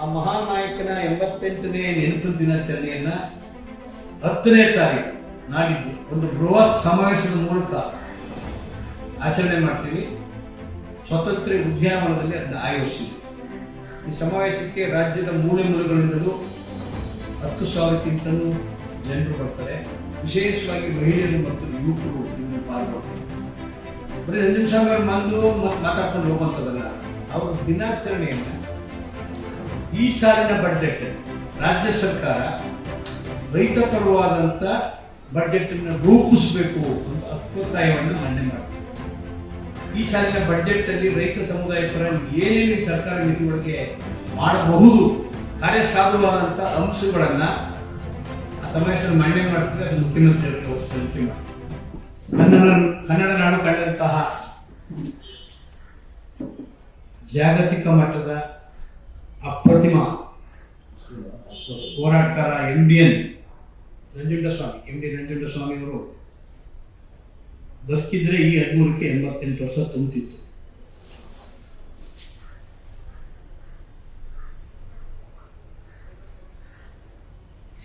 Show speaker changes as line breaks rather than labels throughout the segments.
ಆ ಮಹಾನಾಯಕನ ಎಂಬತ್ತೆಂಟನೇ ನೆನಪು ದಿನಾಚರಣೆಯನ್ನ ಹತ್ತನೇ ತಾರೀಕು ನಾಡಿದ್ದು ಒಂದು ಬೃಹತ್ ಸಮಾವೇಶದ ಮೂಲಕ ಆಚರಣೆ ಮಾಡ್ತೀವಿ. ಸ್ವಾತಂತ್ರ್ಯ ಉದ್ಯಾನವನದಲ್ಲಿ ಅದನ್ನ ಆಯೋಜಿಸಿದೆ ಈ ಸಮಾವೇಶಕ್ಕೆ ರಾಜ್ಯದ ಮೂಲೆ ಮೂಲೆಗಳಿಂದಲೂ ಹತ್ತು ಸಾವಿರಕ್ಕಿಂತಲೂ ಜನರು ಬರ್ತಾರೆ. ವಿಶೇಷವಾಗಿ ಮಹಿಳೆಯರು ಮತ್ತು ಯುವಕರು ಇದನ್ನು ಪಾಲ್ಗೊಳ್ತಾರೆ. ಬರೀ ಒಂದು ನಿಮಿಷ ಬಂದು ಮ- ಮಾತಾಡ್ಕೊಂಡು ಹೋಗುವಂಥದ್ದಲ್ಲ. ಅವರ ದಿನಾಚರಣೆಯನ್ನ ಈ ಸಾಲಿನ ಬಜೆಟ್ ರಾಜ್ಯ ಸರ್ಕಾರ ರೈತ ಪರವಾದಂತ ಬಜೆಟ್ ಅನ್ನು ರೂಪಿಸಬೇಕು ಅಂತ ಒತ್ತಾಯವನ್ನು ಮಂಡನೆ ಮಾಡ್ತಾರೆ. ಈ ಸಾಲಿನ ಬಜೆಟ್ ಅಲ್ಲಿ ರೈತ ಸಮುದಾಯ ಪರ ಏನೇನು ಸರ್ಕಾರ ನೀತಿಗಳಿಗೆ ಮಾಡಬಹುದು ಕಾರ್ಯಸಾಧುವಾದಂತ ಅಂಶಗಳನ್ನ ಆ ಸಮಾವೇಶದಲ್ಲಿ ಮಂಡನೆ ಮಾಡ್ತಾರೆ ಅದು ಮುಖ್ಯಮಂತ್ರಿಗಳಿಗೆ ಅವರು ಸಲ್ಲಿಕೆ ಮಾಡ್ತಾರೆ. ಕನ್ನಡ ಕನ್ನಡ ನಾಡು ಕಳೆದಂತಹ ಜಾಗತಿಕ ಮಟ್ಟದ ಅಪ್ರತಿಮ ಹೋರಾಟಗಾರ M D N Nanjundaswamy M D Nanjundaswamy ಅವರು ಬದುಕಿದ್ರೆ ಈ ಹದಿಮೂರಕ್ಕೆ ಎಂಬತ್ತೆಂಟು ವರ್ಷ ತುಂಬುತ್ತಿತ್ತು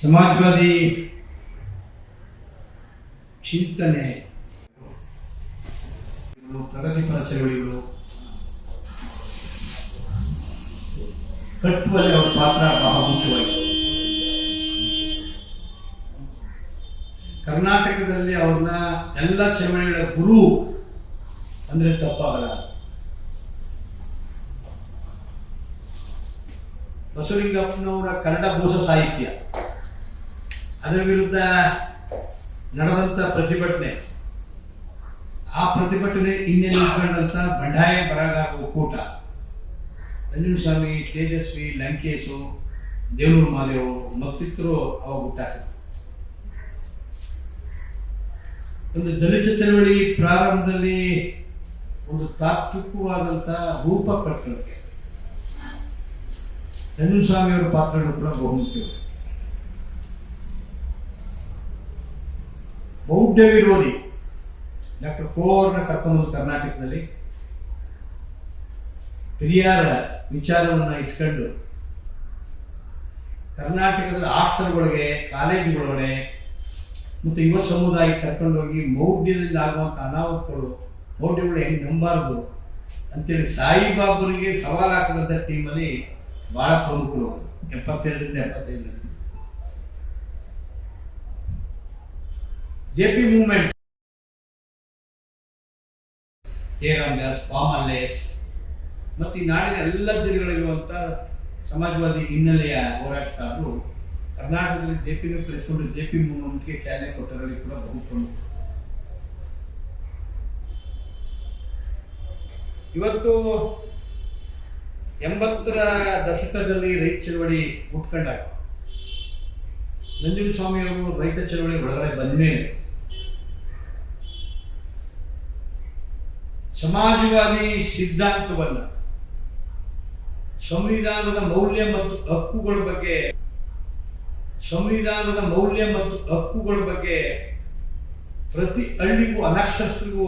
ಸಮಾಜವಾದಿ ಚಿಂತನೆ. ಪ್ರಗತಿಪರ ಚಳವಳಿಗಳು. ಕಟ್ಟುವಲ್ಲಿ ಅವರ ಪಾತ್ರ ಬಹಳ ಮುಖ್ಯವಾಗಿದೆ. ಕರ್ನಾಟಕದಲ್ಲಿ ಅವ್ರನ್ನ ಎಲ್ಲ ಚಳವಳಿಗಳ ಗುರು ಅಂದ್ರೆ ತಪ್ಪಾಗಲ್ಲ. ಬಸವಲಿಂಗಪ್ಪನವರ ಕನ್ನಡ ಬೋಸ ಸಾಹಿತ್ಯ. ಅದರ ವಿರುದ್ಧ ನಡೆದಂತ ಪ್ರತಿಭಟನೆ. ಆ ಪ್ರತಿಭಟನೆ ಇನ್ನೇನು ಕಂಡಂತ ಬಂಡಾಯ ಬರಗಾರ ಒಕ್ಕೂಟ ನಂಜುಂಡಸ್ವಾಮಿ ತೇಜಸ್ವಿ, ಲಂಕೇಶು ದೇವರು ಮಾದೇವ್ ಮತ್ತಿತರು ಅವಾಗ ಹುಟ್ಟಾಕಿದ್ರು ಒಂದು ದಲಿತ ಚಳವಳಿ ಪ್ರಾರಂಭದಲ್ಲಿ ಒಂದು ತಾತ್ವಿಕವಾದಂತಹ ರೂಪ ಕಟ್ಟಲಿಕ್ಕೆ ನಂಜುಸ್ವಾಮಿ ಅವರ ಪಾತ್ರಗಳು ಕೂಡ ಬಹುಮುಖ್ಯ. ಬೌದ್ಧ ವಿರೋಧಿ ಡಾಕ್ಟರ್ ಕೋರ್ನ ಕರ್ಕೊಂಡು ಕರ್ನಾಟಕದಲ್ಲಿ ಪೆರಿಯಾರ ವಿಚಾರವನ್ನ ಇಟ್ಕೊಂಡು ಕರ್ನಾಟಕದ ಹಾಸ್ಟೆಲ್ಗಳಿಗೆ ಕಾಲೇಜುಗಳೊಳಗಡೆ ಮತ್ತು ಯುವ ಸಮುದಾಯ ಕರ್ಕೊಂಡೋಗಿ ಮೌಢ್ಯದಿಂದ ಆಗುವಂಥ ಅನಾಹುತಗಳು ಮೌಢ್ಯಗಳು ಹೆಂಗೆ ನಂಬಾರ್ದು ಅಂತೇಳಿ ಸಾಯಿಬಾಬರಿಗೆ ಸವಾಲು ಹಾಕದಂತ ಟೀಮಲ್ಲಿ ಬಹಳ ಪ್ರಮುಖರು ಎಪ್ಪತ್ತೆರಡರಿಂದ ಎಪ್ಪತ್ತೈದು J P movement. K Das ಪಾಮಲ್ಲೇಸ್ ಮತ್ತು ಈ ನಾಡಿನ ಎಲ್ಲ ಜಿಲ್ಲೆಗಳಿರುವಂತ ಸಮಾಜವಾದಿ ಹಿನ್ನೆಲೆಯ ಹೋರಾಟಗಾರರು ಕರ್ನಾಟಕದಲ್ಲಿ ಜೆ ಪಿ ಕರೆಸಿಕೊಂಡು ಜೆ ಪಿ ಮೂವ್ಮೆಂಟ್ಗೆ ಚಾಲನೆ ಕೊಟ್ಟರಲ್ಲಿ ಕೂಡ ಬಹು ಪ್ರಮುಖ. ಇವತ್ತು ಎಂಬತ್ತರ ದಶಕದಲ್ಲಿ ರೈತ ಚಳವಳಿ ಹುಟ್ಕೊಂಡಾಗ ನಂಜುಂಡಸ್ವಾಮಿ ಅವರು ರೈತ ಚಳವಳಿ ಒಳಗಡೆ ಬಂದ್ಮೇಲೆ ಸಮಾಜವಾದಿ ಸಿದ್ಧಾಂತವನ್ನ ಸಂವಿಧಾನದ ಮೌಲ್ಯ ಮತ್ತು ಹಕ್ಕುಗಳ ಬಗ್ಗೆ, ಸಂವಿಧಾನದ ಮೌಲ್ಯ ಮತ್ತು ಹಕ್ಕುಗಳ ಬಗ್ಗೆ ಪ್ರತಿ ಹಳ್ಳಿಗೂ, ಅನಕ್ಷರಸ್ಥರಿಗೂ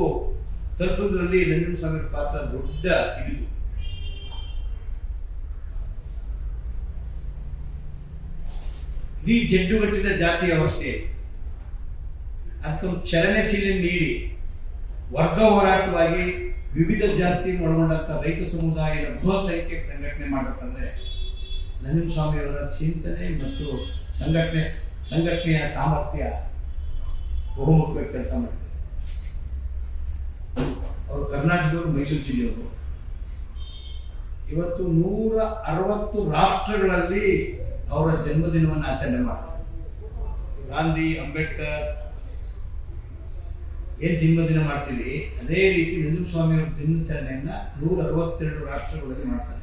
ತಲುಪುವುದರಲ್ಲಿ ನಂಜುಂಡಸ್ವಾಮಿ ಪಾತ್ರ ದೊಡ್ಡ ಇದು ಇಡೀ ಜಡ್ಡುಗಟ್ಟಿನ ಜಾತಿ ವ್ಯವಸ್ಥೆ ಅದಕ್ಕೊಂದು ಚಲನಶೀಲ ನೀಡಿ, ವರ್ಗ ಹೋರಾಟವಾಗಿ ವಿವಿಧ ಜಾತಿ ಒಳಗೊಂಡಂತ ರೈತ ಸಮುದಾಯದ ಬಹುಸಂಖ್ಯಕ ಸಂಘಟನೆ ಮಾಡಬೇಕಂದ್ರೆ ನಂಜನಸ್ವಾಮಿ ಅವರ ಚಿಂತನೆ ಮತ್ತು ಸಂಘಟನೆ, ಸಂಘಟನೆಯ ಸಾಮರ್ಥ್ಯ ಬಹುಮುಖ್ಯ ಕೆಲಸ ಮಾಡಿದೆ. ಅವರು ಕರ್ನಾಟಕದವರು, ಮೈಸೂರು ಜಿಲ್ಲೆಯವರು. ಇವತ್ತು ನೂರ ಅರವತ್ತು ರಾಷ್ಟ್ರಗಳಲ್ಲಿ ಅವರ ಜನ್ಮದಿನವನ್ನು ಆಚರಣೆ ಮಾಡ್ತಾರೆ. ಗಾಂಧಿ, ಅಂಬೇಡ್ಕರ್ ಏನ್ ಜನ್ಮದಿನ ಮಾಡ್ತೀವಿ? ಅದೇ ರೀತಿ ನಂಜುಸ್ವಾಮಿ ಸ್ವಾಮಿ ದಿನಾಚರಣೆಯನ್ನ ನೂರ ಅರವತ್ತೆರಡು ರಾಷ್ಟ್ರಗಳಲ್ಲಿ ಮಾಡ್ತಾರೆ.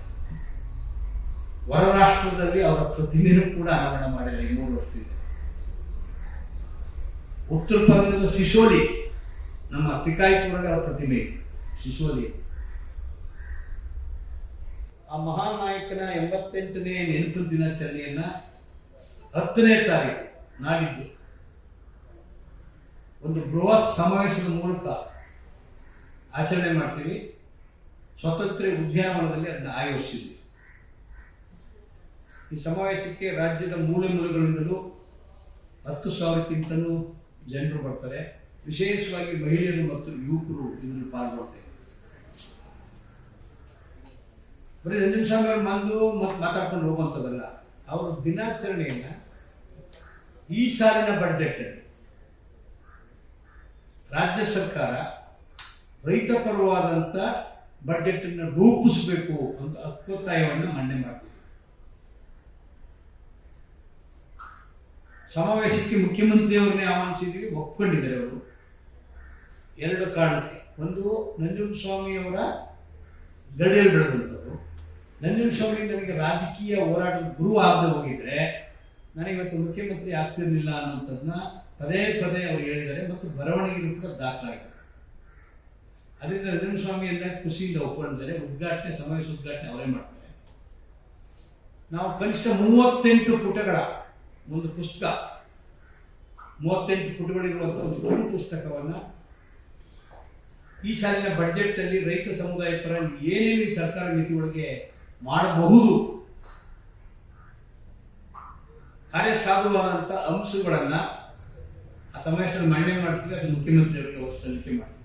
ಹೊರ ರಾಷ್ಟ್ರದಲ್ಲಿ ಅವರ ಪ್ರತಿಮೆನೂ ಕೂಡ ಅನಾವರಣ ಮಾಡಿದ್ದಾರೆ ಮೂರು ವರ್ಷದಿಂದ. ಉತ್ತರ ಪ್ರದೇಶದ ಸಿಸೋಲಿ, ನಮ್ಮ ಅವರ ಪ್ರತಿಮೆ ಶಿಶೋಲಿ ಆ ಮಹಾನ್ ನಾಯಕನ ಎಂಬತ್ತೆಂಟನೇ ನೆನಪು ದಿನಾಚರಣೆಯನ್ನ ಹತ್ತನೇ ತಾರೀಕು ನಾಡಿದ್ದು. ಒಂದು ಬೃಹತ್ ಸಮಾವೇಶದ ಮೂಲಕ ಆಚರಣೆ ಮಾಡ್ತೀವಿ. ಸ್ವತಂತ್ರ ಉದ್ಯಾನವನದಲ್ಲಿ ಅದನ್ನ ಆಯೋಜಿಸಿದ್ವಿ. ಈ ಸಮಾವೇಶಕ್ಕೆ ರಾಜ್ಯದ ಮೂಲೆ ಮೂಲೆಗಳಿಂದಲೂ ಹತ್ತು ಸಾವಿರಕ್ಕಿಂತಲೂ ಜನರು ಬರ್ತಾರೆ. ವಿಶೇಷವಾಗಿ ಮಹಿಳೆಯರು ಮತ್ತು ಯುವಕರು ಇದರಲ್ಲಿ ಪಾಲ್ಗೊಳ್ತಾರೆ. ಬರೀ ನಂಜುಸ್ವಾಮಿ ಅವರು ಮಂದು ಮತ್ತೆ ಮಾತಾಡ್ಕೊಂಡು ಹೋಗುವಂಥದ್ದಲ್ಲ. ಅವರ ದಿನಾಚರಣೆಯನ್ನ ಈ ಸಾಲಿನ ಬಡ್ಜೆಟ್ ರಾಜ್ಯ ಸರ್ಕಾರ ರೈತ ಪರವಾದಂತ ಬಜೆಟ್ ಅನ್ನು ರೂಪಿಸಬೇಕು ಅಂತ ಒತ್ತಾಯವನ್ನು ಮಂಡನೆ ಮಾಡ್ತೀವಿ ಸಮಾವೇಶಕ್ಕೆ ಮುಖ್ಯಮಂತ್ರಿಯವರನ್ನೇ ಆಹ್ವಾನಿಸಿದ್ವಿ ಒಪ್ಕೊಂಡಿದ್ದಾರೆ ಅವರು. ಎರಡು ಕಾರಣಕ್ಕೆ. ಒಂದು ನಂಜುಂಡಸ್ವಾಮಿಯವರ ಗಡಿಯಲ್ಲಿ ಬೆಳೆದಂಥವ್ರು ನಂಜುಂಡಸ್ವಾಮಿ ನನಗೆ ರಾಜಕೀಯ ಹೋರಾಟದ ಗುರು ಆಗದೆ ಹೋಗಿದ್ರೆ ನಾನಿವತ್ತು ಮುಖ್ಯಮಂತ್ರಿ ಆಗ್ತಿರ್ಲಿಲ್ಲ ಅನ್ನೋಂಥದ್ದನ್ನ ಪದೇ ಪದೇ ಅವರು ಹೇಳಿದ್ದಾರೆ ಮತ್ತು ಬರವಣಿಗೆ ರೂಪ ದಾಖಲಾಗಿದೆ. ಅದರಿಂದ ರಜನಸ್ವಾಮಿ ಎಲ್ಲ ಖುಷಿಯಿಂದ ಒಪ್ಕೊಂಡಿದ್ದಾರೆ, ಉದ್ಘಾಟನೆ, ಸಮಾವೇಶ ಉದ್ಘಾಟನೆ ಅವರೇ ಮಾಡ್ತಾರೆ. ನಾವು ಕನಿಷ್ಠ ಮೂವತ್ತೆಂಟು ಪುಟಗಳ ಒಂದು ಪುಸ್ತಕ, ಮೂವತ್ತೆಂಟು ಪುಟಗಳಿರುವಂತಹ ಒಂದು ಕಿರು ಪುಸ್ತಕವನ್ನ ಈ ಸಾಲಿನ ಬಡ್ಜೆಟ್ ಅಲ್ಲಿ ರೈತ ಸಮುದಾಯ ಪರ ಏನೇನು ಸರ್ಕಾರ ಸರ್ಕಾರ ನೀತಿಯೊಳಗೆ ಮಾಡಬಹುದು ಕಾರ್ಯಸಾಧುವಾದಂತ ಅಂಶಗಳನ್ನ ಆ ಸಮಾವೇಶದಲ್ಲಿ ಮಂಡನೆ ಮಾಡ್ತೀವಿ, ಅದು ಮುಖ್ಯಮಂತ್ರಿಯವರಿಗೆ ಅವರು ಸಲ್ಲಿಕೆ ಮಾಡ್ತೀವಿ.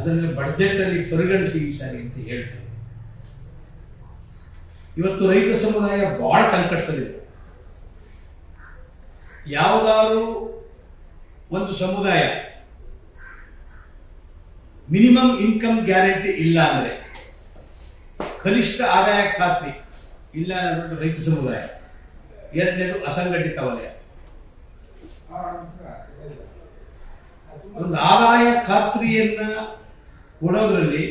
ಅದನ್ನು ಬಡ್ಜೆಟ್ ಅಲ್ಲಿ ಪರಿಗಣಿಸಿ ಈ ಸಾರಿ ಅಂತ ಹೇಳ್ತಾರೆ. ಇವತ್ತು ರೈತ ಸಮುದಾಯ ಬಹಳ ಸಂಕಷ್ಟದಲ್ಲಿದೆ. ಯಾವುದಾದ್ರು ಒಂದು ಸಮುದಾಯ ಮಿನಿಮಮ್ ಇನ್ಕಮ್ ಗ್ಯಾರಂಟಿ ಇಲ್ಲ ಅಂದ್ರೆ, ಕನಿಷ್ಠ ಆದಾಯ ಖಾತ್ರಿ ಇಲ್ಲ ರೈತ ಸಮುದಾಯ. ಎರಡನೇದು ಅಸಂಘಟಿತ ವಲಯ. ಒಂದು ಆದಾಯ ಖಾತ್ರಿಯನ್ನ ಕೊಡೋದ್ರಲ್ಲಿ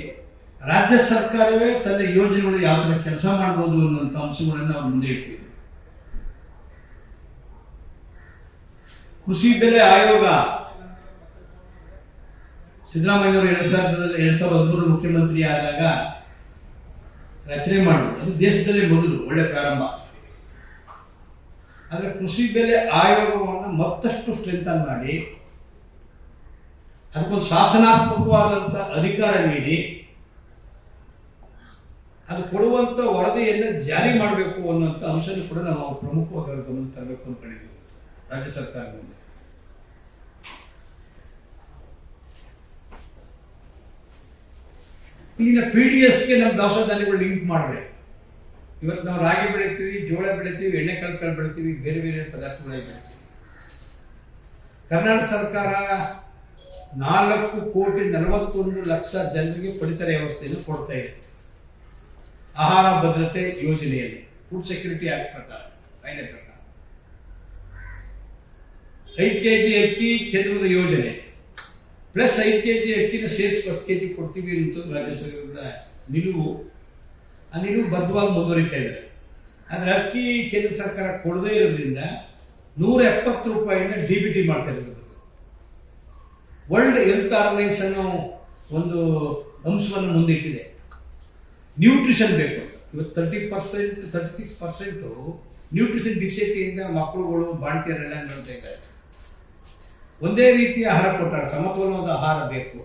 ರಾಜ್ಯ ಸರ್ಕಾರವೇ ತನ್ನ ಯೋಜನೆಗಳು ಯಾವ ತರ ಕೆಲಸ ಮಾಡಬಹುದು ಅನ್ನುವಂಥ ಅಂಶಗಳನ್ನ ಅವ್ರು ಮುಂದೆ ಇಡ್ತಿದ್ರು ಕೃಷಿ ಬೆಲೆ ಆಯೋಗ ಸಿದ್ದರಾಮಯ್ಯವರು ಎರಡ್ ಸಾವಿರದಲ್ಲಿ ಎರಡ್ ಸಾವಿರದ ಹದಿಮೂರು ಮುಖ್ಯಮಂತ್ರಿ ಆದಾಗ ರಚನೆ ಮಾಡಿದ್ರು. ಅದು ದೇಶದಲ್ಲೇ ಮೊದಲು, ಒಳ್ಳೆ ಪ್ರಾರಂಭ. ಆದ್ರೆ ಕೃಷಿ ಬೆಲೆ ಆಯೋಗವನ್ನು ಮತ್ತಷ್ಟು ಸ್ಟ್ರೆಂಥನ್ ಮಾಡಿ, ಅದಕ್ಕೊಂದು ಶಾಸನಾತ್ಮಕವಾದಂಥ ಅಧಿಕಾರ ನೀಡಿ, ಅದು ಕೊಡುವಂತ ವರದಿಯನ್ನು ಜಾರಿ ಮಾಡಬೇಕು ಅನ್ನುವಂಥ ಅಂಶನೂ ಕೂಡ ನಾವು ಪ್ರಮುಖವಾಗಿ ಗಮನ ತರಬೇಕು ಅನ್ಕೊಂಡಿದ್ದೀವಿ ರಾಜ್ಯ ಸರ್ಕಾರದಿಂದ ಈಗಿನ ಪಿ ಡಿ ಎಸ್ಗೆ ನಮ್ಮ ದವಸ ಧಾನ್ಯಗಳು ಲಿಂಕ್ ಮಾಡ್ರೆ ಇವತ್ತು ನಾವು ರಾಗಿ ಬೆಳಿತೀವಿ, ಜೋಳ ಬೆಳಿತೀವಿ, ಎಣ್ಣೆ ಕಲ್ಪನೆ ಬೆಳಿತೀವಿ, ಬೇರೆ ಬೇರೆ ಪದಾರ್ಥಗಳೇ ಬೆಳಿತೀವಿ. ಕರ್ನಾಟಕ ಸರ್ಕಾರ ನಾಲ್ಕು ಕೋಟಿ ನಲವತ್ತೊಂದು ಲಕ್ಷ ಜನರಿಗೆ ಪಡಿತರ ವ್ಯವಸ್ಥೆಯನ್ನು ಕೊಡ್ತಾ ಇದೆ. ಆಹಾರ ಭದ್ರತೆ ಯೋಜನೆಯಲ್ಲಿ. ಫುಡ್ ಸೆಕ್ಯೂರಿಟಿ ಆಕ್ಟ್ ಪ್ರಕಾರ, ಕಾಯ್ದೆ ಪ್ರಕಾರ. ಐದು ಕೆಜಿ ಅಕ್ಕಿ ಕೇಂದ್ರದ ಯೋಜನೆ. ಪ್ಲಸ್ ಐದು ಕೆಜಿ ಅಕ್ಕಿನ ಸೇರಿಸಿ ಹತ್ತು ಕೆಜಿ ಕೊಡ್ತೀವಿ ಅಂತ ರಾಜ್ಯ ಸರ್ಕಾರದ ನಿಲುವು. ಆ ನಿಲುವು ಬದ್ಧವಾಗಿ ಮುಂದುವರಿತಾ ಇದ್ದಾರೆ ಆದರೆ ಅಕ್ಕಿ ಕೇಂದ್ರ ಸರ್ಕಾರ ಕೊಡದೇ ಇರೋದ್ರಿಂದ ನೂರ ಎಪ್ಪತ್ತು ರೂಪಾಯಿಂದ ಡಿ ಬಿ ಟಿ ಮಾಡ್ತಾ ಇರೋದು ವರ್ಲ್ಡ್ ಹೆಲ್ತ್ ಆರ್ಗನೈಸೇಷನ್ ಒಂದು ಅಂಶವನ್ನು ಮುಂದಿಟ್ಟಿದೆ. ನ್ಯೂಟ್ರಿಷನ್ ಬೇಕು. ಇವತ್ತು thirty percent thirty six percent nutrition ಡಿಫಿಷಿಯಂಟಿಯಿಂದ ಮಕ್ಕಳುಗಳು ಬಾಣ್ತಿಯರೆಲ್ಲ ಅಂತ ಒಂದೇ ರೀತಿಯ ಆಹಾರ ಕೊಟ್ಟಾರೆ ಸಮತೋಲನದ ಆಹಾರ ಬೇಕು.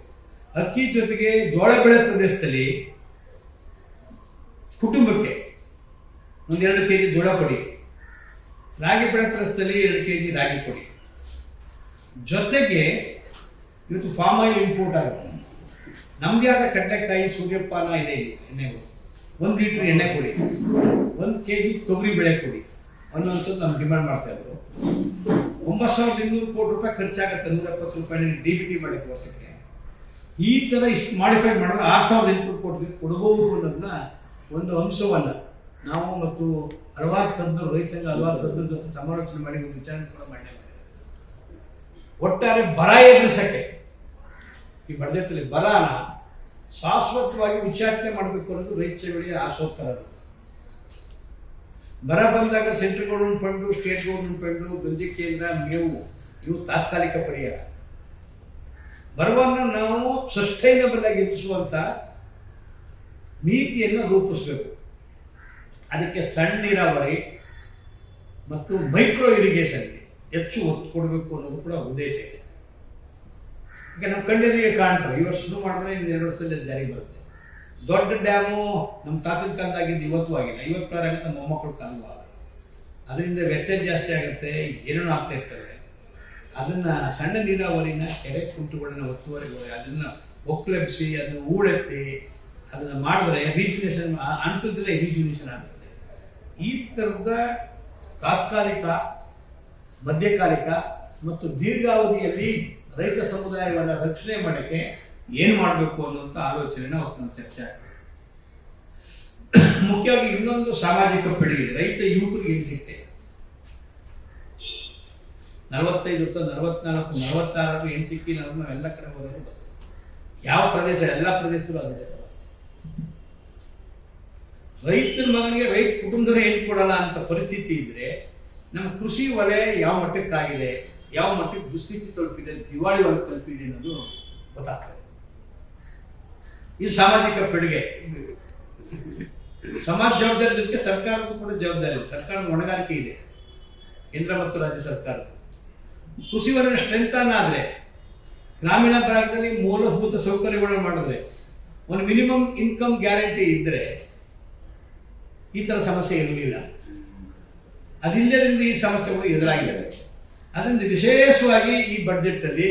ಅಕ್ಕಿ ಜೊತೆಗೆ ಜೋಳ ಬೆಳೆ ಪ್ರದೇಶದಲ್ಲಿ ಕುಟುಂಬಕ್ಕೆ. ಒಂದೆರಡು ಕೆಜಿ ಜೋಳ ಕೊಡಿ. ರಾಗಿ ಬೆಳೆ ಎರಡು ಎರಡು ಕೆಜಿ ರಾಗಿ ಕೊಡಿ ಜೊತೆಗೆ ಇವತ್ತು ಫಾರ್ಮ್ ಆಯಿಲ್ ಇಂಪೋರ್ಟ್ ಆಗುತ್ತೆ. ನಮಗೆ ಆದ ಕಡ್ಲೆಕಾಯಿ, ಸೂರ್ಯಪಾನ ಇದೆ ಇಲ್ಲಿ ಎಣ್ಣೆಗಳು ಒಂದು ಲೀಟರ್ ಎಣ್ಣೆ ಕೊಡಿ. ಒಂದು ಕೆ ಜಿ ತೊಗರಿ ಬೆಳೆ ಕೊಡಿ. ಅನ್ನೋಂಥದ್ದು ನಮ್ಗೆ ಡಿಮಾಂಡ್ ಮಾಡ್ತಾ ಇದ್ರು ಒಂಬತ್ತು ಸಾವಿರದ ಇನ್ನೂರು ಕೋಟಿ ರೂಪಾಯಿ ಖರ್ಚಾಗುತ್ತೆ ನೂರ ಎಪ್ಪತ್ತು ರೂಪಾಯಿ ಡಿ ಬಿ ಟಿ ಮಾಡಕ್ಕೆ ಈ ತರ ಇಷ್ಟು ಮಾಡಿಫೈ ಮಾಡಿದ್ರೆ ಆರು ಸಾವಿರದ ಎಂಟುನೂರು ಕೋಟಿ ಕೊಡಬಹುದು ಅನ್ನೋದನ್ನ ಒಂದು ಅಂಶವನ್ನ ನಾವು ಮತ್ತು ಹಲವಾರು ತಜ್ಞರು ರೈತ ಸಂಘ ಹಲವಾರು ತಜ್ಞರ ಜೊತೆ ಸಮಾಲೋಚನೆ ಮಾಡಿ ಒಂದು ವಿಚಾರಣೆ ಕೂಡ ಮಾಡಿ ಒಟ್ಟಾರೆ ಬರ ಎದುರಿಸಕ್ಕೆ, ಈ ಬಡಜೆಟ್ಟಲ್ಲಿ ಬರನ ಶಾಶ್ವತವಾಗಿ ವಿಚಾರಣೆ ಮಾಡಬೇಕು ಅನ್ನೋದು ರೈತ ಚಳವಳಿಯ ಆಶೋತ್ತರ ಬರ ಬಂದಾಗ central government fund, state government fund, ಗಂಜಿ ಕೇಂದ್ರ, ಮೇವು, ಇವು ತಾತ್ಕಾಲಿಕ ಪರಿಹಾರ. ಬರವನ್ನು ನಾವು ಸಸ್ಟೈನಬಲ್ ಆಗಿ ಎಬ್ಬಿಸುವಂತ ನೀತಿಯನ್ನು ರೂಪಿಸಬೇಕು. ಅದಕ್ಕೆ ಸಣ್ಣ ನೀರಾವರಿ ಮತ್ತು ಮೈಕ್ರೋ ಇರಿಗೇಷನ್ಗೆ ಹೆಚ್ಚು ಒತ್ತು ಕೊಡಬೇಕು ಅನ್ನೋದು ಕೂಡ ಉದ್ದೇಶ ಇದೆ. ಈಗ ನಮ್ಮ ಕಣ್ಣೆದುರಿಗೆ ಕಾಣ್ತಾರೆ ಈ ವರ್ಷ ಶುರು ಮಾಡಿದ್ರೆ ಇನ್ನು ಎರಡು ವರ್ಷದಲ್ಲಿ ಜಾರಿಗೆ ಬರುತ್ತೆ. ದೊಡ್ಡ ಡ್ಯಾಮು ನಮ್ಮ ತಾತನ ಕಾಲದಾಗಿದ್ದು ಇವತ್ತು ಆಗಿಲ್ಲ. ಇವತ್ತು ಪ್ರಾರಂಭ ನಮ್ಮ ಮೊಮ್ಮಕ್ಕಳು ಕಾಲವೂ ಅದರಿಂದ ವೆಚ್ಚ ಜಾಸ್ತಿ ಆಗುತ್ತೆ ಏನೇನೋ ಆಗ್ತಾ ಇರ್ತದೆ. ಅದನ್ನ ಸಣ್ಣ ನೀರಾವರಿನ ಕೆರೆ ಕುಂಟುಗಳನ್ನ ಒತ್ತುವರೆಗೆ ಅದನ್ನ ಒಕ್ಲೆಬ್ಸಿ ಅದನ್ನ ಹೂಳೆತ್ತಿ ಅದನ್ನ ಮಾಡಿದ್ರೆ ರೀಜುನೇಷನ್ ಅಂತದ್ರಲ್ಲೇ ರೀಜುನೇಷನ್ ಆಗ್ತದೆ ಈ ಥರದ ತಾತ್ಕಾಲಿಕ, ಮಧ್ಯಕಾಲಿಕ ಮತ್ತು ದೀರ್ಘಾವಧಿಯಲ್ಲಿ ರೈತ ಸಮುದಾಯವನ್ನು ರಕ್ಷಣೆ ಮಾಡೋಕ್ಕೆ ಏನು ಮಾಡಬೇಕು ಅನ್ನುವಂಥ ಆಲೋಚನೆ ಅವತ್ತು ಚರ್ಚೆ ಆಗ್ತದೆ. ಮುಖ್ಯವಾಗಿ ಇನ್ನೊಂದು ಸಾಮಾಜಿಕ ಪಿಡುಗಿದೆ ರೈತ ಯುವಕರಿಗೆ ಏನು ಸಿಗ್ತದೆ? ನಲವತ್ತೈದು ವರ್ಷ, ನಲವತ್ನಾಲ್ಕು ನಲವತ್ತಾರು ಏನು ಸಿಕ್ಕಿಲ್ಲ ಅನ್ನೋದು ನಾವೆಲ್ಲ ಕಡೆ ಹೋದಾಗ. ಯಾವ ಪ್ರದೇಶ, ಎಲ್ಲ ಪ್ರದೇಶದಲ್ಲೂ ಸಮಸ್ಯೆ ರೈತನ ಮಗನಿಗೆ ರೈತ ಕುಟುಂಬದವರೇ ಹೆಣ್ಣು ಕೊಡಲ್ಲ ಅಂತ ಪರಿಸ್ಥಿತಿ ಇದ್ರೆ ನಮ್ಮ ಕೃಷಿ ವಲಯ ಯಾವ ಮಟ್ಟಕ್ಕಾಗಿದೆ ಯಾವ ಮಟ್ಟಕ್ಕೆ ದುಸ್ಥಿತಿ ತಲುಪಿದೆ, ದಿವಾಳಿ ಒಳಗೆ ತಲುಪಿದೆ ಅನ್ನೋದು ಗೊತ್ತಾಗ್ತದೆ. ಇದು ಸಾಮಾಜಿಕ ಪಿಡುಗೆ ಸಮಾಜ ಜವಾಬ್ದಾರಿ ಸರ್ಕಾರಕ್ಕೂ ಕೂಡ ಜವಾಬ್ದಾರಿ. ಸರ್ಕಾರ ಸರ್ಕಾರದ ಹೊಣೆಗಾರಿಕೆ ಇದೆ. ಕೇಂದ್ರ ಮತ್ತು ರಾಜ್ಯ ಸರ್ಕಾರ ಕೃಷಿ ವಲಯ ಸ್ಟ್ರೆಂತ್ ಆದ್ರೆ, ಗ್ರಾಮೀಣ ಭಾಗದಲ್ಲಿ ಮೂಲಭೂತ ಸೌಕರ್ಯಗಳನ್ನು ಮಾಡಿದ್ರೆ, ಒಂದು ಮಿನಿಮಮ್ ಇನ್ಕಮ್ ಗ್ಯಾರಂಟಿ ಇದ್ರೆ ಈ ತರ ಸಮಸ್ಯೆ ಇರಲಿಲ್ಲ. ಅದಿಲ್ಲದಿಂದ ಈ ಸಮಸ್ಯೆಗಳು ಎದುರಾಗಿವೆ. ಅದರಿಂದ ವಿಶೇಷವಾಗಿ ಈ ಬಜೆಟ್ ಅಲ್ಲಿ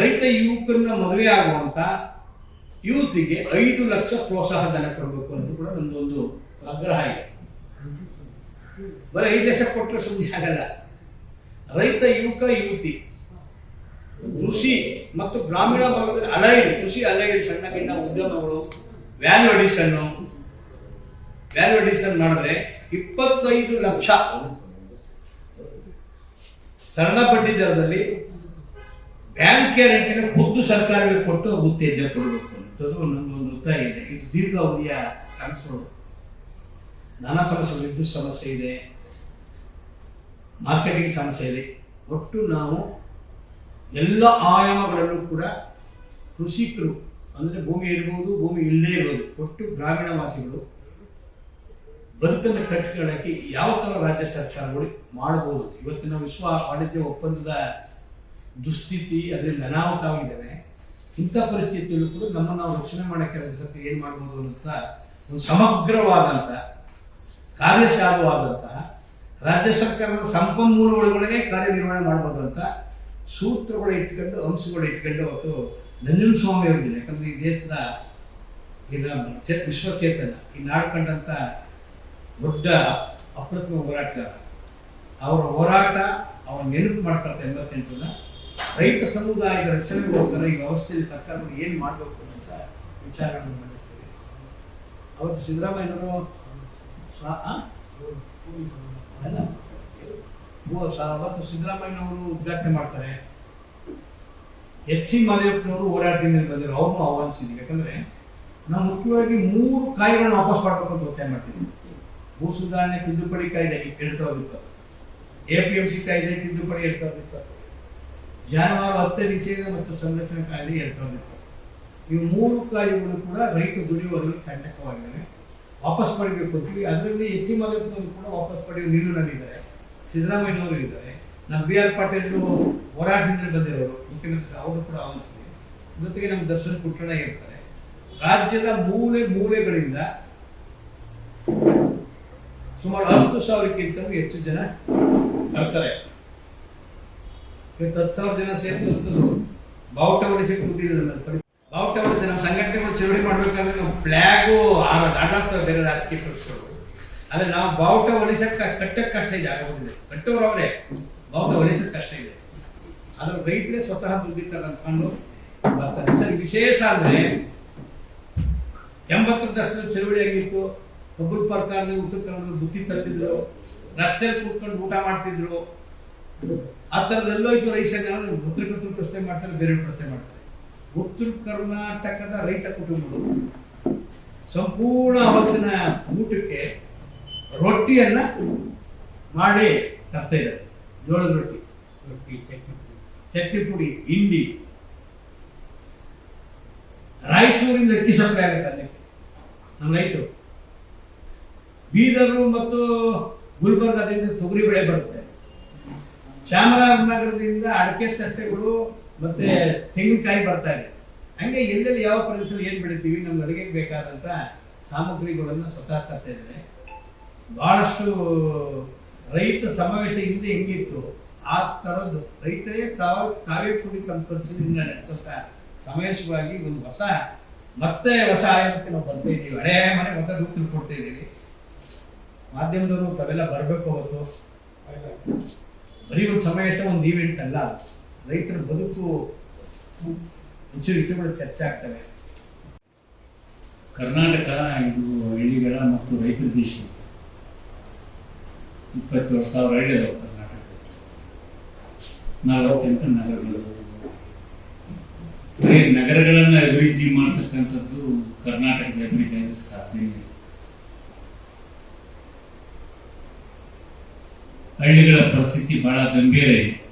ರೈತ ಯುವಕರನ್ನ ಮದುವೆ ಆಗುವಂತ ಯುವತಿಗೆ ಐದು ಲಕ್ಷ ಪ್ರೋತ್ಸಾಹ ಧನ ಕೊಡಬೇಕು ಅನ್ನೋದು ಕೂಡ ನಮ್ದೊಂದು ಆಗ್ರಹ ಇದೆ ಬರೀ ಐದು ಲಕ್ಷ ಕೊಟ್ಟರೆ ಸುಮ್ಮನೆ ಆಗಲ್ಲ. ರೈತ, ಯುವಕ, ಯುವತಿ, ಕೃಷಿ ಮತ್ತು ಗ್ರಾಮೀಣ ಭಾಗದಲ್ಲಿ ಅಲೈಡ್, ಕೃಷಿ ಅಲೈಡ್ ಸಣ್ಣ ಗಿಣ್ಣ ಉದ್ಯಮಗಳು ವ್ಯಾಲ್ಯೂ ಅಡಿಷನ್ ವ್ಯಾಲ್ಯೂ ಅಡಿಷನ್ ಮಾಡಿದ್ರೆ ಇಪ್ಪತ್ತೈದು ಲಕ್ಷ. ಸರಳ ಬಡ್ಡಿ ದರದಲ್ಲಿ ಬ್ಯಾಂಕ್ ಗ್ಯಾರಂಟಿನ ಖುದ್ದು ಸರ್ಕಾರಕ್ಕೆ ಕೊಟ್ಟು ಉತ್ತೇಜನ ಕೊಡಬೇಕು. ಅಂತದ್ದು ನನ್ನೊಂದು ಒತ್ತಾಯ ಇದೆ. ಇದು ದೀರ್ಘಾವಧಿಯ ಕನಸುಗಳು ನಾನಾ ಸಮಸ್ಯೆ, ವಿದ್ಯುತ್ ಸಮಸ್ಯೆ ಇದೆ. ಮಾರ್ಕೆಟಿಂಗ್ ಸಮಸ್ಯೆ ಇದೆ. ಒಟ್ಟು ನಾವು ಎಲ್ಲ ಆಯಾಮಗಳನ್ನು ಕೂಡ ಕೃಷಿಕರು, ಅಂದ್ರೆ ಭೂಮಿ ಇರ್ಬೋದು, ಭೂಮಿ ಇಲ್ಲದೇ ಇರ್ಬೋದು, ಒಟ್ಟು ಗ್ರಾಮೀಣ ವಾಸಿಗಳು ಬದುಕನ್ನು ಕಟ್ಟಿಕೊಳ್ಳಕ್ಕೆ ಯಾವ ತರ ರಾಜ್ಯ ಸರ್ಕಾರಗಳು ಮಾಡಬಹುದು ಇವತ್ತಿನ ವಿಶ್ವ ವಾಣಿಜ್ಯ ಒಪ್ಪಂದದ ದುಸ್ಥಿತಿ ಅದರಿಂದ ಅನಾಹುತವಾಗಿದ್ದಾವೆ ಇಂಥ ಪರಿಸ್ಥಿತಿಯಲ್ಲೂ ಕೂಡ ನಮ್ಮನ್ನು ನಾವು ರಕ್ಷಣೆ ಮಾಡಕ್ಕೆ ರಾಜ್ಯ ಸರ್ಕಾರ ಏನ್ ಮಾಡ್ಬೋದು ಅಂತ ಒಂದು ಸಮಗ್ರವಾದಂತ ಕಾರ್ಯಸಾಧುವಾದಂತಹ ರಾಜ್ಯ ಸರ್ಕಾರದ ಸಂಪನ್ಮೂಲಗಳೊಳಗಡೆ ಕಾರ್ಯನಿರ್ವಹಣೆ ಮಾಡ್ಬೋದು ಅಂತ ಸೂತ್ರಗಳು ಇಟ್ಕೊಂಡು, ಅಂಶಗಳು ಇಟ್ಕೊಂಡು ಅವತ್ತು ನಂಜನ ಸ್ವಾಮಿ ಅವರಿದ್ದಾರೆ ಯಾಕಂದ್ರೆ ಈ ದೇಶದ ವಿಶ್ವಚೇತನ, ಈ ನಾಡು ಕಂಡಂತ ದೊಡ್ಡ ಅಪ್ರತಿಮ ಹೋರಾಟಗಾರ ಅವರ ಹೋರಾಟ ಅವರ ನೆನಪು ಮಾಡ್ಕೊಳ್ತಾ ಎಂಬತ್ತೆಂಟು ರೈತ ಸಮುದಾಯದ ರಕ್ಷಣೆಗೋಸ್ಕರ ಈ ವ್ಯವಸ್ಥೆಯಲ್ಲಿ ಸರ್ಕಾರಗಳು ಏನ್ ಮಾಡಬೇಕು ಅಂತ ವಿಚಾರಗಳನ್ನು ಮಂಡಿಸ್ತೀವಿ ಅವತ್ತು ಸಿದ್ದರಾಮಯ್ಯನವರು ಅವತ್ತು ಸಿದ್ದರಾಮಯ್ಯನವರು ಉದ್ಘಾಟನೆ ಮಾಡ್ತಾರೆ. ಎಚ್ ಸಿ ಮಾದೇವಪ್ಪನವರು ಹೋರಾಟದಿಂದ ಬಂದಿರೋ ಅವ್ರನ್ನೂ ಆಹ್ವಾನಿಸಿದ್ವಿ ಯಾಕಂದ್ರೆ ನಾವು ಮುಖ್ಯವಾಗಿ ಮೂರು ಕಾಯಿಗಳನ್ನ ವಾಪಸ್ ಮಾಡಬೇಕು ಅಂತ ಒತ್ತಾಯ ಮಾಡ್ತೀವಿ ಭೂ ಸುಧಾರಣೆ ತಿದ್ದುಪಡಿ ಕಾಯ್ದೆ ಎರಡ್ ಸಾವಿರದ ಇಪ್ಪತ್ತು. ಎ ಪಿ ಎಂ ಸಿ ಕಾಯ್ದೆ ತಿದ್ದುಪಡಿ ಎರಡ್ ಸಾವಿರದ ಇಪ್ಪತ್ತು. ಜಾನುವಾರು ಹತ್ಯೆ ನಿಷೇಧ ಮತ್ತು ಸಂರಕ್ಷಣಾ ಕಾಯ್ದೆ ಎರಡ್ ಸಾವಿರದ ಇಪ್ಪತ್ತು. ಈ ಮೂರು ಕಾಯ್ದೆಗಳು ಕೂಡ ರೈತ ದುಡಿಯುವವರಿಗೆ ಕಂಟಕವಾಗಿದೆ ವಾಪಸ್ ಪಡಿಬೇಕು ಅಂತೀವಿ. ಅದರಲ್ಲಿ ಎಚ್ ಸಿ ಮಾದೇವಪ್ಪನವರು ಕೂಡ ವಾಪಸ್ ಪಡೆಯುವ ನಿಲುವಿನಲ್ಲಿದ್ದಾರೆ. ಸಿದ್ದರಾಮಯ್ಯನವರು ಇದ್ದಾರೆ. ನಮ್ಮ ಬಿ ಆರ್ ಪಾಟೀಲ್ ಹೋರಾಟದಿಂದ ಬಂದಿರೋರು, ಮುಖ್ಯಮಂತ್ರಿ ಅವರು ಕೂಡ ಆಲೋಚಿಸಿದೆ ಜೊತೆಗೆ ನಮ್ಮ ದರ್ಶನ್ ಪುಟ್ಟಣ ಇರ್ತಾರೆ ರಾಜ್ಯದ ಮೂಲೆ ಮೂಲೆಗಳಿಂದ ಸುಮಾರು ಹತ್ತು ಸಾವಿರಕ್ಕಿಂತ ಹೆಚ್ಚು ಜನ ಬರ್ತಾರೆ. ಹತ್ತು ಸಾವಿರ ಜನ ಸೇರಿಸುತ್ತಲು ಬಾವುಟ ಹೊಲಿಸಿ ಕೂತಿದ್ರು ಬಾವುಟ ಹೊಲಿಸಿ ನಮ್ಮ ಸಂಘಟನೆಗಳು ಚಳವಳಿ ಮಾಡ್ಬೇಕಂದ್ರೆ ನಾವು ಫ್ಲಾಗು ಆಡಾಡ್ತಾರೆ ಬೇರೆ ರಾಜಕೀಯ ಪಕ್ಷಗಳು. ಆದ್ರೆ ನಾವು ಬಾವುಟ ಹೊಲಿಸಕ್ ಕಟ್ಟಕ್ ಕಷ್ಟ ಇದೆ ಆಗೋದಿಲ್ಲ ಕಟ್ಟೋರು ಅವರೇ, ಬಾವುಟ ಹೊಲಿಸಕ್ಕೆ ಕಷ್ಟ ಇದೆ. ಅದ್ರ ರೈತರೇ ಸ್ವತಃ ದುಡ್ಡಿರ್ತಾರೆ ಅನ್ಕೊಂಡು ಬರ್ತಾರೆ ಸರಿ, ವಿಶೇಷ ಅಂದ್ರೆ ಎಂಬತ್ತು ದಶಕದ ಚಳವಳಿ ಆಗಿತ್ತು ಕಬ್ಬುಲ್ ಸರ್ಕಾರದ ಉತ್ತರ ಕನ್ನಡ ಬುತ್ತಿ ತರ್ತಿದ್ರು ರಸ್ತೆಯಲ್ಲಿ ಕೂತ್ಕೊಂಡು ಊಟ ಮಾಡ್ತಿದ್ರು. ಆ ಥರದ್ದೆಲ್ಲೋಯ್ತು ಉತ್ತರ ಕನ್ನಡ ಪ್ರಶ್ನೆ ಮಾಡ್ತಾರೆ, ಬೇರೆ ಪ್ರಶ್ನೆ ಮಾಡ್ತಾರೆ. ಉತ್ತರ ಕರ್ನಾಟಕದ ರೈತ ಕುಟುಂಬಗಳು. ಸಂಪೂರ್ಣ ಅವತ್ತಿನ ಊಟಕ್ಕೆ ರೊಟ್ಟಿಯನ್ನ ಮಾಡಿ ತರ್ತಾ ಇದ್ದಾರೆ. ಜೋಳದ ರೊಟ್ಟಿ ರೊಟ್ಟಿ, ಚಟ್ನಿ ಪುಡಿ ಚಟ್ನಿ ಪುಡಿ, ಹಿಂಡಿ. ರಾಯಚೂರಿಂದ ಅಕ್ಕಿ ಸಪ್ಲೈ ಆಗುತ್ತೆ ಅಲ್ಲಿ, ನಮ್ಮ ರೈತರು. ಬೀದರು ಮತ್ತು ಗುಲ್ಬರ್ಗದಿಂದ ತೊಗರಿ ಬೆಳೆ ಬರುತ್ತೆ. ಚಾಮರಾಜನಗರದಿಂದ ಅಡಕೆ ತಟ್ಟೆಗಳು ಮತ್ತೆ ತೆಂಗಿನಕಾಯಿ ಬರ್ತಾ ಇದೆ. ಹಂಗೆ ಎಲ್ಲೆಲ್ಲಿ ಯಾವ ಪ್ರದೇಶದಲ್ಲಿ ಏನು ಬೆಳಿತೀವಿ, ನಮ್ಗೆ ಅಡುಗೆಗೆ ಬೇಕಾದಂಥ ಸಾಮಗ್ರಿಗಳನ್ನು ಸ್ವತಃ ತರ್ತಾ ಬಹಳಷ್ಟು ರೈತ ಸಮಾವೇಶ ಹಿಂದೆ ಹೆಂಗಿತ್ತು, ಆ ತರದ್ದು. ರೈತರೇ ತಾವು ತಾವೇ ತಮ್ಮ ಖರ್ಚಿನಿಂದ ನಡೆಸುತ್ತ ಸಮಾವೇಶವಾಗಿ ಒಂದು ಹೊಸ, ಮತ್ತೆ ಹೊಸ ಆಯೋಗಕ್ಕೆ ನಾವು ಬರ್ತಾ ಇದ್ದೀವಿ. ಮನೆ ಹೊಸ ರೂಪ ಕೊಡ್ತಾ ಇದ್ದೀವಿ. ಮಾಧ್ಯಮದವರು ತಾವೆಲ್ಲ ಬರಬೇಕು ಅವತ್ತು ಬರೀ ಒಂದು ಸಮಾವೇಶ ಒಂದು ಈವೆಂಟ್ ಅಲ್ಲ. ರೈತರ ಬದುಕು ವಿಷಯ ವಿಷಯಗಳು ಚರ್ಚೆ ಆಗ್ತವೆ.
ಕರ್ನಾಟಕ ಇದು ಹಳ್ಳಿಗಳ ಮತ್ತು ರೈತರ ದೇಶ. ಇಪ್ಪತ್ತೇಳು ಸಾವಿರ ಹಳ್ಳಿ ಅದಾವೆ ಕರ್ನಾಟಕ ನಲವತ್ತೆಂಟು ನಗರಗಳು. ನಗರಗಳನ್ನ ಅಭಿವೃದ್ಧಿ ಮಾಡ್ತಕ್ಕಂಥದ್ದು ಕರ್ನಾಟಕದ ಅಭಿವೃದ್ಧಿ ಆಗಕ್ಕೆ ಸಾಧ್ಯ ಇಲ್ಲ. ಹಳ್ಳಿಗಳ ಪರಿಸ್ಥಿತಿ ಬಹಳ ಗಂಭೀರ ಇದೆ.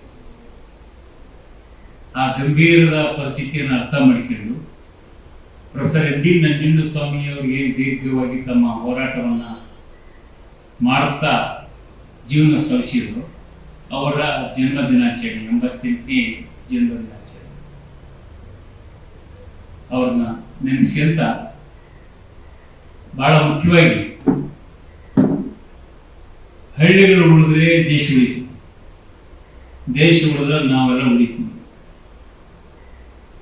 ಆ ಗಂಭೀರದ ಪರಿಸ್ಥಿತಿಯನ್ನು ಅರ್ಥ ಮಾಡಿಕೊಂಡು ಪ್ರೊಫೆಸರ್ ಎಂ ಡಿ ನಂಜುಂಡ ಏನು ದೀರ್ಘವಾಗಿ ತಮ್ಮ ಹೋರಾಟವನ್ನ ಮಾಡುತ್ತಾ ಜೀವನ ಸವಿಸಿದ್ರು ಅವರ ಜನ್ಮ ದಿನಾಚರಣೆ, ಎಂಬತ್ತೆಂಟನೇ ಜನ್ಮ ದಿನಾಚರಣೆ. ಅವ್ರನ್ನ ನೆನೆಸ್ಕೊಂತ ಬಹಳ ಮುಖ್ಯವಾಗಿ ಹಳ್ಳಿಗಳು ಉಳಿದ್ರೆ ದೇಶ ಉಳಿತು ದೇಶ ಉಳಿದ್ರೆ ನಾವೆಲ್ಲ ಉಳಿತೀವಿ.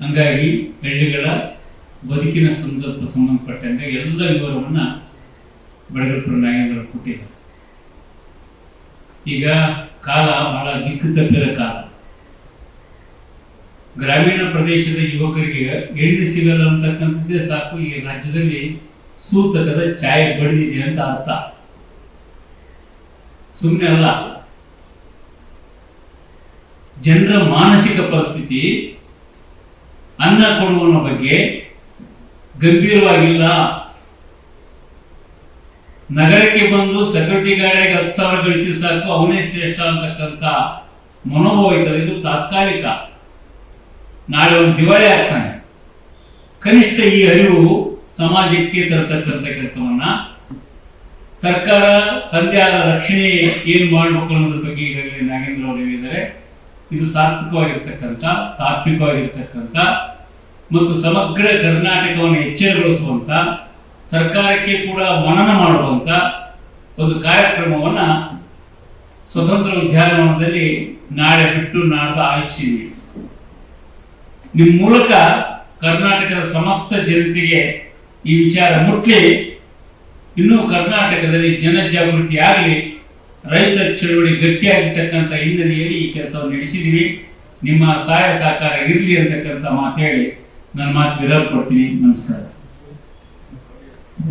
ಹಂಗಾಗಿ ಹಳ್ಳಿಗಳ ಬದುಕಿನ ಸಂದರ್ಭ ಸಂಬಂಧಪಟ್ಟಂಗೆ ಎಲ್ಲ ವಿವರವನ್ನ ಬಡಗಲ್ಪುರ ನಾಗೇಂದ್ರ ಕೊಟ್ಟಿದ್ದಾರೆ. ಈಗ ಕಾಲ ಬಹಳ ದಿಕ್ಕು ತಪ್ಪಿದ ಕಾಲ. ಗ್ರಾಮೀಣ ಪ್ರದೇಶದ ಯುವಕರಿಗೆ ಎಣ್ಣೆ ಸಿಗಲ್ಲ ಅಂತಕ್ಕಂಥದ್ದೇ ಸಾಕು. ಈ ರಾಜ್ಯದಲ್ಲಿ ಸೂತಕದ ಛಾಯೆ ಬಡಿದಿದೆ ಅಂತ ಅರ್ಥ. ಸುಮ್ಮನೆ ಅಲ್ಲ. ಜನರ ಮಾನಸಿಕ ಪರಿಸ್ಥಿತಿ, ಅನ್ನ ಕೊಡುವನ ಬಗ್ಗೆ ಗಂಭೀರವಾಗಿಲ್ಲ. ನಗರಕ್ಕೆ ಬಂದು ಸೆಕ್ಯೂರಿಟಿ ಗಾರ್ಡಿಗೆ ಹತ್ತು ಸಾವಿರ ಗಳಿಸಿದ ಸಾಕು, ಅವನೇ ಶ್ರೇಷ್ಠ ಅಂತಕ್ಕಂಥ ಮನೋಭಾವ ಐತಲ್ಲ ಇದು ತಾತ್ಕಾಲಿಕ. ನಾಳೆ ಒಂದು ದಿವಾಳಿ ಆಗ್ತಾನೆ. ಕನಿಷ್ಠ ಈ ಅರಿವು ಸಮಾಜಕ್ಕೆ ತರತಕ್ಕಂಥ ಕೆಲಸವನ್ನ ಸರ್ಕಾರ ತಂದೆಯಾದ ರಕ್ಷಣೆ ಏನು ಮಾಡಬೇಕು ಅನ್ನೋದ್ರ ಬಗ್ಗೆ ಈಗಾಗಲೇ ನಾಗೇಂದ್ರ ಅವರು ಹೇಳಿದ್ದಾರೆ. ಇದು ಸಾರ್ಥಕವಾಗಿರ್ತಕ್ಕಂಥ ತಾತ್ವಿಕವಾಗಿರ್ತಕ್ಕಂಥ ಮತ್ತು ಸಮಗ್ರ ಕರ್ನಾಟಕವನ್ನು ಎಚ್ಚರಗೊಳಿಸುವಂತ, ಸರ್ಕಾರಕ್ಕೆ ಕೂಡ ಮನನ ಮಾಡುವಂತ ಒಂದು ಕಾರ್ಯಕ್ರಮವನ್ನ ಸ್ವತಂತ್ರ ಉದ್ಯಾನವನದಲ್ಲಿ ನಾಳೆ ಬಿಟ್ಟು ನಾಡ್ದ ಆಯೋಜಿಸಿದ್ವಿ ನಿಮ್ಮ ಮೂಲಕ ಕರ್ನಾಟಕದ ಸಮಸ್ತ ಜನತೆಗೆ ಈ ವಿಚಾರ ಮುಟ್ಲಿ. ಇನ್ನೂ ಕರ್ನಾಟಕದಲ್ಲಿ ಜನಜಾಗೃತಿ ಆಗಲಿ, ರೈತರ ಚಳುವಳಿ ಗಟ್ಟಿಯಾಗಿರ್ತಕ್ಕಂಥ ಹಿನ್ನೆಲೆಯಲ್ಲಿ ಈ ಕೆಲಸವನ್ನು ನಡೆಸಿದೀವಿ ನಿಮ್ಮ ಸಹಾಯ ಸಹಕಾರ ಇರಲಿ ಅಂತಕ್ಕಂಥ ಮಾತು ಹೇಳಿ ನನ್ನ ಮಾತು ವಿರಾಮ ಕೊಡ್ತೀನಿ. ನಮಸ್ಕಾರ.